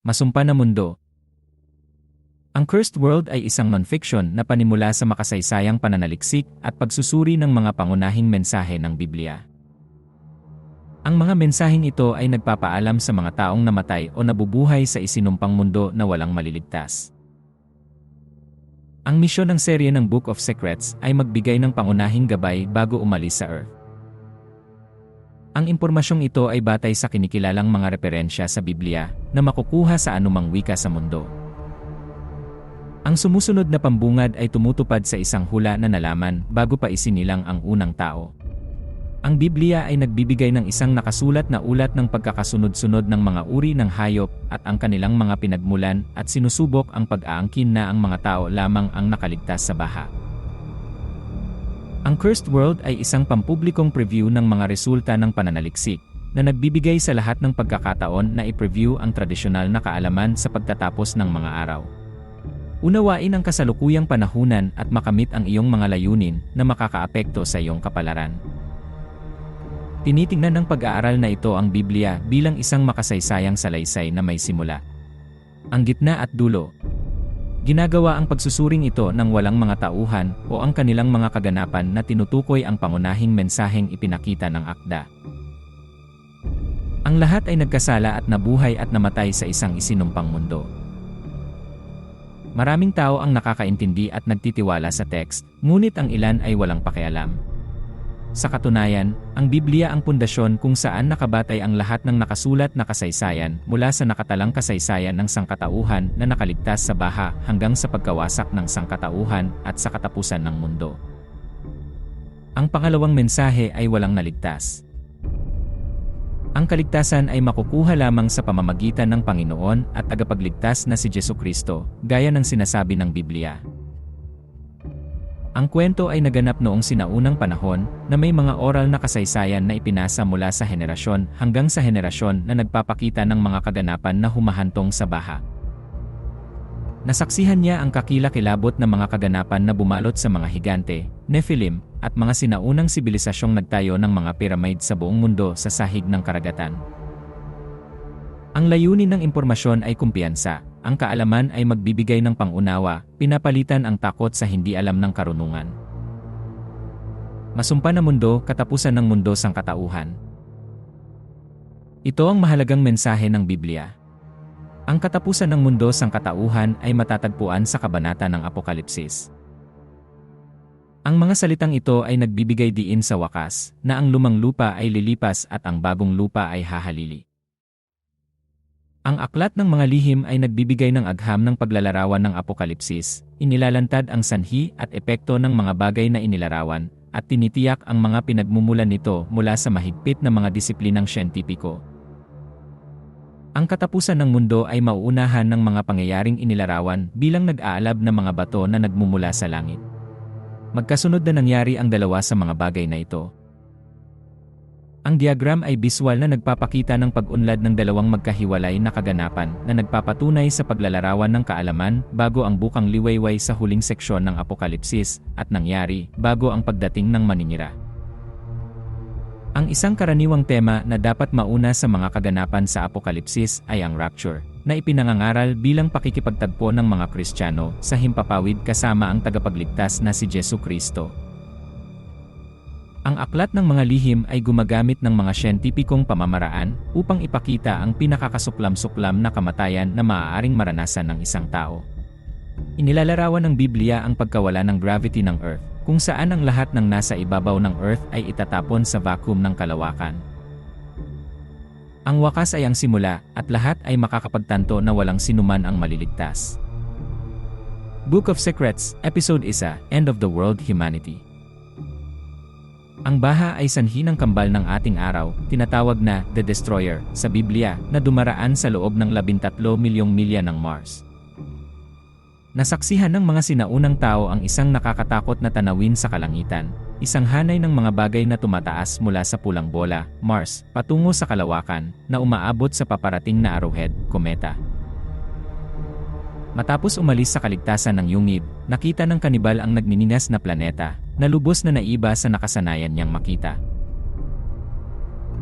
Masumpa na Mundo Ang Cursed World ay isang non-fiction na panimula sa makasaysayang pananaliksik at pagsusuri ng mga pangunahing mensahe ng Biblia. Ang mga mensaheng ito ay nagpapaalam sa mga taong namatay o nabubuhay sa isinumpang mundo na walang maliligtas. Ang misyon ng serye ng Book of Secrets ay magbigay ng pangunahing gabay bago umalis sa Earth. Ang impormasyong ito ay batay sa kinikilalang mga referensya sa Biblia na makukuha sa anumang wika sa mundo. Ang sumusunod na pambungad ay tumutupad sa isang hula na nalaman bago pa isinilang ang unang tao. Ang Biblia ay nagbibigay ng isang nakasulat na ulat ng pagkakasunod-sunod ng mga uri ng hayop at ang kanilang mga pinagmulan at sinusubok ang pag-aangkin na ang mga tao lamang ang nakaligtas sa baha. Ang Cursed World ay isang pampublikong preview ng mga resulta ng pananaliksik na nagbibigay sa lahat ng pagkakataon na i-preview ang tradisyonal na kaalaman sa pagtatapos ng mga araw. Unawain ang kasalukuyang panahunan at makamit ang iyong mga layunin na makakaapekto sa iyong kapalaran. Tinitingnan ng pag-aaral na ito ang Biblia bilang isang makasaysayang salaysay na may simula. Ang gitna at dulo, Ginagawa ang pagsusuring ito ng walang mga tauhan o ang kanilang mga kaganapan na tinutukoy ang pangunahing mensaheng ipinakita ng akda. Ang lahat ay nagkasala at nabuhay at namatay sa isang isinumpang mundo. Maraming tao ang nakakaintindi at nagtitiwala sa text, ngunit ang ilan ay walang pakialam. Sa katunayan, ang Biblia ang pundasyon kung saan nakabatay ang lahat ng nakasulat na kasaysayan mula sa nakatalang kasaysayan ng sangkatauhan na nakaligtas sa baha hanggang sa pagkawasak ng sangkatauhan at sa katapusan ng mundo. Ang pangalawang mensahe ay walang naligtas. Ang kaligtasan ay makukuha lamang sa pamamagitan ng Panginoon at tagapagligtas na si Jesu Kristo, gaya ng sinasabi ng Biblia. Ang kwento ay naganap noong sinaunang panahon na may mga oral na kasaysayan na ipinasa mula sa henerasyon hanggang sa henerasyon na nagpapakita ng mga kaganapan na humahantong sa baha. Nasaksihan niya ang kakilakilabot na mga kaganapan na bumalot sa mga higante, Nephilim, at mga sinaunang sibilisasyong nagtayo ng mga piramid sa buong mundo sa sahig ng karagatan. Ang layunin ng impormasyon ay kumpiyansa, ang kaalaman ay magbibigay ng pangunawa, pinapalitan ang takot sa hindi alam ng karunungan. Masumpa na mundo, katapusan ng mundo sang katauhan. Ito ang mahalagang mensahe ng Biblia. Ang katapusan ng mundo sang katauhan ay matatagpuan sa kabanata ng Apokalipsis. Ang mga salitang ito ay nagbibigay diin sa wakas na ang lumang lupa ay lilipas at ang bagong lupa ay hahalili. Ang aklat ng mga lihim ay nagbibigay ng agham ng paglalarawan ng apokalipsis, inilalantad ang sanhi at epekto ng mga bagay na inilarawan, at tinitiyak ang mga pinagmumulan nito mula sa mahigpit na mga disiplinang siyentipiko. Ang katapusan ng mundo ay mauunahan ng mga pangyayaring inilarawan bilang nag-aalab na mga bato na nagmumula sa langit. Magkasunod na nangyari ang dalawa sa mga bagay na ito, ang diagram ay visual na nagpapakita ng pag-unlad ng dalawang magkahiwalay na kaganapan na nagpapatunay sa paglalarawan ng kaalaman bago ang bukang liwayway sa huling seksyon ng Apokalipsis at nangyari bago ang pagdating ng maninira. Ang isang karaniwang tema na dapat mauna sa mga kaganapan sa Apokalipsis ay ang rapture, na ipinangangaral bilang pakikipagtagpo ng mga Kristiyano sa himpapawid kasama ang tagapagligtas na si Jesu Kristo. Ang aklat ng mga lihim ay gumagamit ng mga siyentipikong pamamaraan upang ipakita ang pinakakasuklam-suklam na kamatayan na maaaring maranasan ng isang tao. Inilalarawan ng Biblia ang pagkawala ng gravity ng Earth, kung saan ang lahat ng nasa ibabaw ng Earth ay itatapon sa vacuum ng kalawakan. Ang wakas ay ang simula at lahat ay makakapagtanto na walang sinuman ang maliligtas. Book of Secrets, Episode 1, End of the World Humanity ang baha ay sanhi ng kambal ng ating araw, tinatawag na The Destroyer sa Biblia na dumaraan sa loob ng 13 milyong milya ng Mars. Nasaksihan ng mga sinaunang tao ang isang nakakatakot na tanawin sa kalangitan, isang hanay ng mga bagay na tumataas mula sa pulang bola, Mars, patungo sa kalawakan, na umaabot sa paparating na arrowhead, kometa. Matapos umalis sa kaligtasan ng yungib, nakita ng kanibal ang nagnininas na planeta, na lubos na naiba sa nakasanayan niyang makita.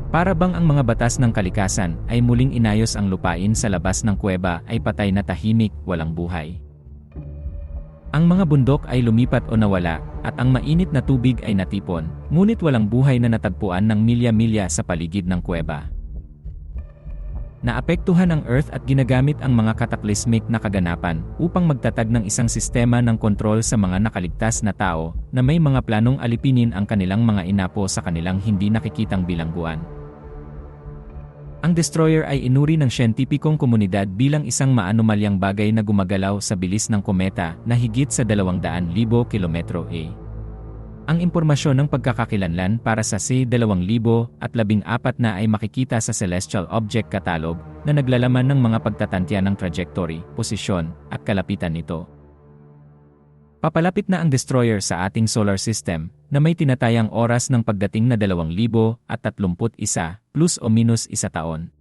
Para bang ang mga batas ng kalikasan ay muling inayos ang lupain sa labas ng kuweba ay patay na tahimik, walang buhay. Ang mga bundok ay lumipat o nawala, at ang mainit na tubig ay natipon, ngunit walang buhay na natagpuan ng milya-milya sa paligid ng kuweba. Naapektuhan ang Earth at ginagamit ang mga cataclysmic na kaganapan upang magtatag ng isang sistema ng kontrol sa mga nakaligtas na tao na may mga planong alipinin ang kanilang mga inapo sa kanilang hindi nakikitang bilangguan. Ang destroyer ay inuri ng siyentipikong komunidad bilang isang maanumalyang bagay na gumagalaw sa bilis ng kometa na higit sa 200,000 kilometro a. Ang impormasyon ng pagkakakilanlan para sa C-2014 na ay makikita sa Celestial Object Catalog na naglalaman ng mga pagtatantya ng trajectory, posisyon, at kalapitan nito. Papalapit na ang destroyer sa ating solar system na may tinatayang oras ng pagdating na 2031 plus o minus isa taon.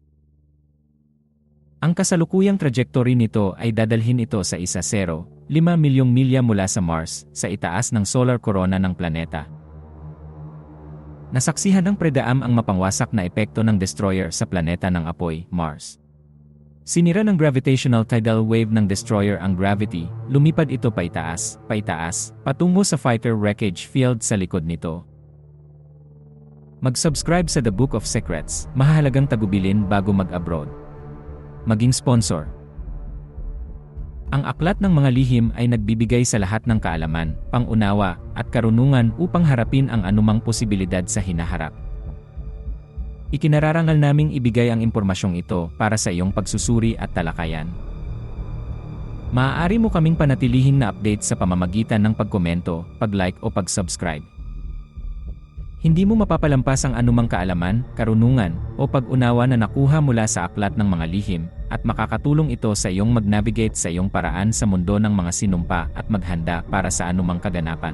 Ang kasalukuyang trajectory nito ay dadalhin ito sa isa 0, 5 milyong milya mula sa Mars, sa itaas ng solar corona ng planeta. Nasaksihan ng predaam ang mapangwasak na epekto ng destroyer sa planeta ng apoy, Mars. Sinira ng gravitational tidal wave ng destroyer ang gravity, lumipad ito paitaas, paitaas, patungo sa fighter wreckage field sa likod nito. Mag-subscribe sa The Book of Secrets, mahalagang tagubilin bago mag-abroad. Maging sponsor. Ang aklat ng mga lihim ay nagbibigay sa lahat ng kaalaman, pangunawa, at karunungan upang harapin ang anumang posibilidad sa hinaharap. Ikinararangal naming ibigay ang impormasyong ito para sa iyong pagsusuri at talakayan. Maaari mo kaming panatilihin na update sa pamamagitan ng pagkomento, pag-like o pag-subscribe. Hindi mo mapapalampas ang anumang kaalaman, karunungan, o pag-unawa na nakuha mula sa aklat ng mga lihim, at makakatulong ito sa iyong mag-navigate sa iyong paraan sa mundo ng mga sinumpa at maghanda para sa anumang kaganapan.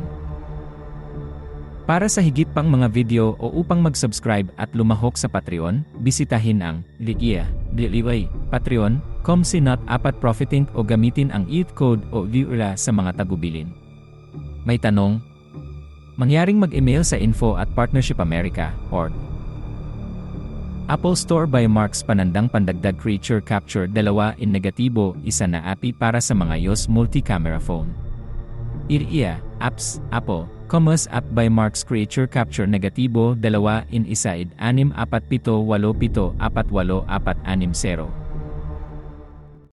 Para sa higit pang mga video o upang mag-subscribe at lumahok sa Patreon, bisitahin ang Ligia, Diliway, Patreon.com sinat apat profiting o gamitin ang ETH code o VIULA sa mga tagubilin. May tanong? Mangyaring mag-email sa info at partnershipamerica.org. Apple Store by Marks Panandang Pandagdag Creature Capture 2 in negatibo, isa na API para sa mga iOS multi-camera phone. IRIA, Apps, Apple, Commerce App by Marks Creature Capture negatibo 2 in isa id 6 4 7 8 7 4 8 6 0.